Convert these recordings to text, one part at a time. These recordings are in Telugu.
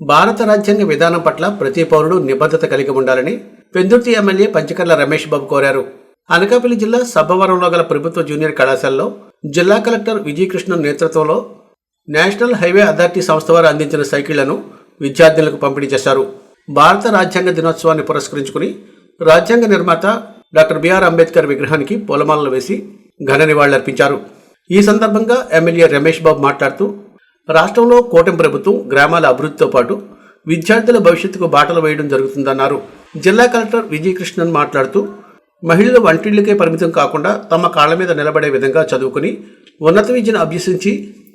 భారత రాజ్యాంగ విధానం పట్ల ప్రతి పౌరుడు నిబద్ధత కలిగి ఉండాలని పెందుర్తి ఎమ్మెల్యే పంచకర్ల రమేష్ బాబు కోరారు. అనకాపల్లి జిల్లా సబ్బవరంలో గల ప్రభుత్వ జూనియర్ కళాశాలలో జిల్లా కలెక్టర్ విజయకృష్ణ నేతృత్వంలో నేషనల్ హైవే అథారిటీ సంస్థ వారు అందించిన సైకిళ్ళను విద్యార్థులకు పంపిణీ చేశారు. భారత రాజ్యాంగ దినోత్సవాన్ని పురస్కరించుకుని రాజ్యాంగ నిర్మాత డాక్టర్ బిఆర్ అంబేద్కర్ విగ్రహానికి పూలమాలలు వేసి ఘన నివాళులర్పించారు. ఈ సందర్భంగా ఎమ్మెల్యే రమేష్ బాబు మాట్లాడుతూ రాష్ట్రంలో కూటమి ప్రభుత్వం గ్రామాల అభివృద్ధితో పాటు విద్యార్థుల భవిష్యత్తుకు బాటలు వేయడం జరుగుతుందన్నారు. జిల్లా కలెక్టర్ విజయకృష్ణన్ మాట్లాడుతూ మహిళలు వంటిళ్ళకే పరిమితం కాకుండా తమ కాళ్ళ మీద నిలబడే విధంగా చదువుకుని ఉన్నత విద్యను అభ్యసించి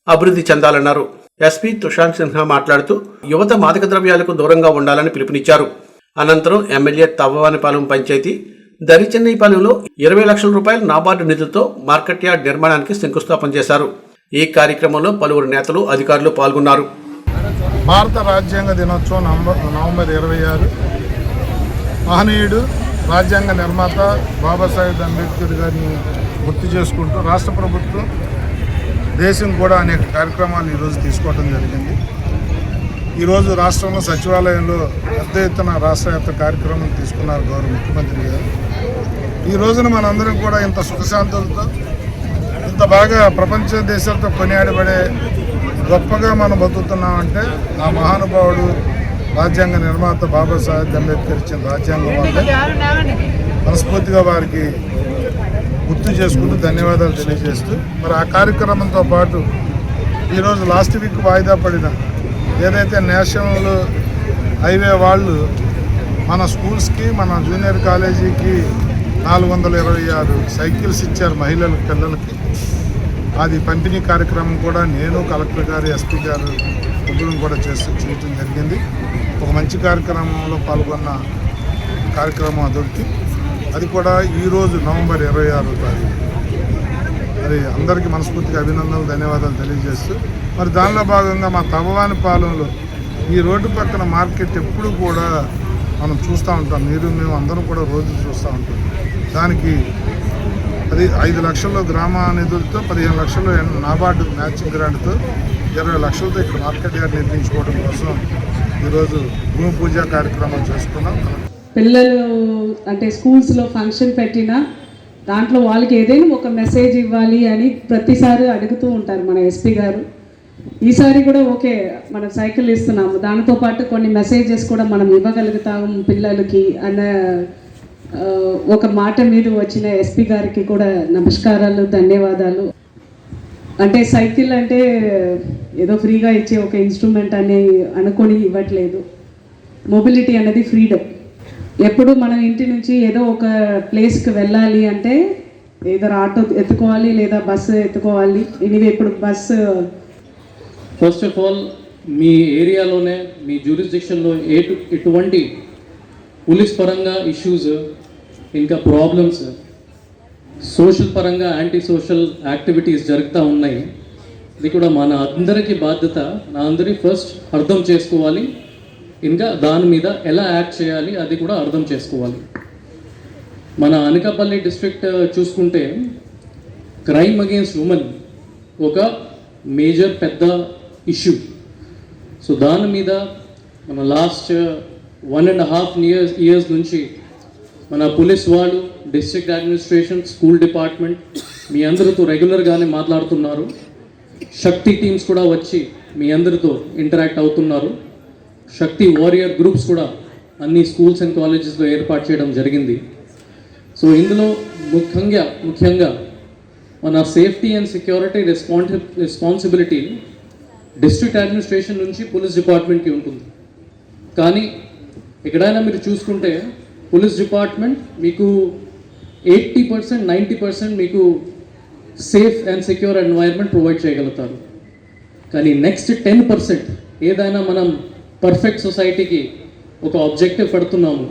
అభివృద్ధి చెందాలన్నారు. ఎస్పీ తుషాంత్ సిన్హా మాట్లాడుతూ యువత మాదక ద్రవ్యాలకు దూరంగా ఉండాలని పిలుపునిచ్చారు. అనంతరం ఎమ్మెల్యే తవ్వవానిపాలెం పంచాయతీ దరిచెన్నైపాలెంలో ఇరవై లక్షల రూపాయల నాబార్డు నిధులతో మార్కెట్ యార్డ్ నిర్మాణానికి శంకుస్థాపన చేశారు. ఈ కార్యక్రమంలో పలువురు నేతలు అధికారులు పాల్గొన్నారు. భారత రాజ్యాంగ దినోత్సవం నవంబర్ నవంబర్ ఇరవై ఆరు. మహనీయుడు రాజ్యాంగ నిర్మాత బాబాసాహెబ్ అంబేద్కర్ గారిని గుర్తు చేసుకుంటూ రాష్ట్ర ప్రభుత్వం దేశం కూడా అనేక కార్యక్రమాలు ఈరోజు తీసుకోవడం జరిగింది. ఈరోజు రాష్ట్రంలో సచివాలయంలో పెద్ద ఎత్తున రాష్ట్ర కార్యక్రమం తీసుకున్నారు గౌరవ ముఖ్యమంత్రి గారు. ఈ రోజున మనందరం కూడా ఇంత సుఖశాంతులతో అంత బాగా ప్రపంచ దేశాలతో కొనియాడబడే గొప్పగా మనం బతుకుతున్నామంటే ఆ మహానుభావుడు రాజ్యాంగ నిర్మాత బాబాసాహెబ్ అంబేద్కర్ ఇచ్చిన రాజ్యాంగం అంటే మనస్ఫూర్తిగా వారికి గుర్తు చేసుకుంటూ ధన్యవాదాలు తెలియజేస్తూ మరి ఆ కార్యక్రమంతో పాటు ఈరోజు లాస్ట్ వీక్ వాయిదా పడిన ఏదైతే నేషనల్ హైవే వాళ్ళు మన స్కూల్స్కి మన జూనియర్ కాలేజీకి నాలుగు వందల ఇరవై ఆరు సైకిల్స్ ఇచ్చారు మహిళల పిల్లలకి. అది పంపిణీ కార్యక్రమం కూడా నేను కలెక్టర్ గారు ఎస్పీ గారు ముగ్గురు కూడా చేస్తూ చేయటం జరిగింది. ఒక మంచి కార్యక్రమంలో పాల్గొన్న కార్యక్రమం అదొకటి. అది కూడా ఈరోజు నవంబర్ ఇరవై ఆరో తారీఖు. మరి అందరికీ మనస్ఫూర్తిగా అభినందనలు ధన్యవాదాలు తెలియజేస్తూ మరి దానిలో భాగంగా మా తవ్వవాని పాలెంలో ఈ రోడ్డు పక్కన మార్కెట్ ఎప్పుడు కూడా మనం చూస్తూ ఉంటాం. మీరు మేము అందరం కూడా రోజు చూస్తూ ఉంటాం. దానికి అది ఐదు లక్షల్లో గ్రామ నిధులతో పదిహేను లక్షలు నాబార్డు మ్యాచింగ్ గ్రాంట్తో ఇరవై లక్షలతో ఇక్కడ మార్కెట్ యార్డ్ నిర్మించుకోవడం కోసం ఈరోజు భూమి పూజ కార్యక్రమం చేసుకున్నాం పిల్లలు అంటే స్కూల్స్లో ఫంక్షన్ పెట్టినా దాంట్లో వాళ్ళకి ఏదైనా ఒక మెసేజ్ ఇవ్వాలి అని ప్రతిసారి అడుగుతూ ఉంటారు మన ఎస్పీ గారు. ఈసారి కూడా ఓకే మనం సైకిల్ ఇస్తున్నాము. దానితో పాటు కొన్ని మెసేజెస్ కూడా మనం ఇవ్వగలుగుతాము పిల్లలకి అన్న ఒక మాట మీద వచ్చిన ఎస్పీ గారికి కూడా నమస్కారాలు ధన్యవాదాలు. అంటే సైకిల్ అంటే ఏదో ఫ్రీగా ఇచ్చే ఒక ఇన్స్ట్రుమెంట్ అని అనుకొని ఇవ్వట్లేదు. మొబిలిటీ అనేది ఫ్రీడమ్ ఎప్పుడు మనం ఇంటి నుంచి ఏదో ఒక ప్లేస్కి వెళ్ళాలి అంటే ఏదో ఆటో ఎత్తుకోవాలి లేదా బస్సు ఎత్తుకోవాలి. ఎనివే ఇప్పుడు బస్సు ఫస్ట్ ఆఫ్ ఆల్ మీ ఏరియాలోనే మీ జ్యూరిస్డిక్షన్లో ఎటు ఎటువంటి పోలీస్ పరంగా ఇష్యూస్ ఇంకా ప్రాబ్లమ్స్ సోషల్ పరంగా యాంటీ సోషల్ యాక్టివిటీస్ జరుగుతూ ఉన్నాయి. ఇది కూడా మన అందరికీ బాధ్యత. నా అందరి ఫస్ట్ అర్థం చేసుకోవాలి. ఇంకా దాని మీద ఎలా యాక్ట్ చేయాలి అది కూడా అర్థం చేసుకోవాలి. మన అనకాపల్లి డిస్ట్రిక్ట్ uh, చూసుకుంటే క్రైమ్ అగేన్స్ట్ ఉమెన్ ఒక మేజర్ పెద్ద ఇష్యూ సో దాని మీద మన last one and half years years నుంచి మన పోలీస్ వాళ్ళు డిస్ట్రిక్ట్ అడ్మినిస్ట్రేషన్ స్కూల్ డిపార్ట్మెంట్ మీ అందరితో రెగ్యులర్గానే మాట్లాడుతున్నారు. శక్తి టీమ్స్ కూడా వచ్చి మీ అందరితో ఇంటరాక్ట్ అవుతున్నారు. శక్తి వారియర్ గ్రూప్స్ కూడా అన్ని స్కూల్స్ అండ్ కాలేజెస్లో ఏర్పాటు చేయడం జరిగింది. సో ఇందులో ముఖ్యంగా ముఖ్యంగా మన safety and security responsi responsibility district administration నుంచి పోలీస్ డిపార్ట్మెంట్కి ఉంటుంది. కానీ ఎక్కడైనా మీరు చూసుకుంటే పోలీస్ డిపార్ట్మెంట్ మీకు ఎయిటీ పర్సెంట్ నైంటీ పర్సెంట్ మీకు safe and secure environment provide చేయగలుగుతారు. కానీ నెక్స్ట్ టెన్ పర్సెంట్ ఏదైనా మనం పర్ఫెక్ట్ సొసైటీకి ఒక ఆబ్జెక్టివ్ పెడుతున్నాము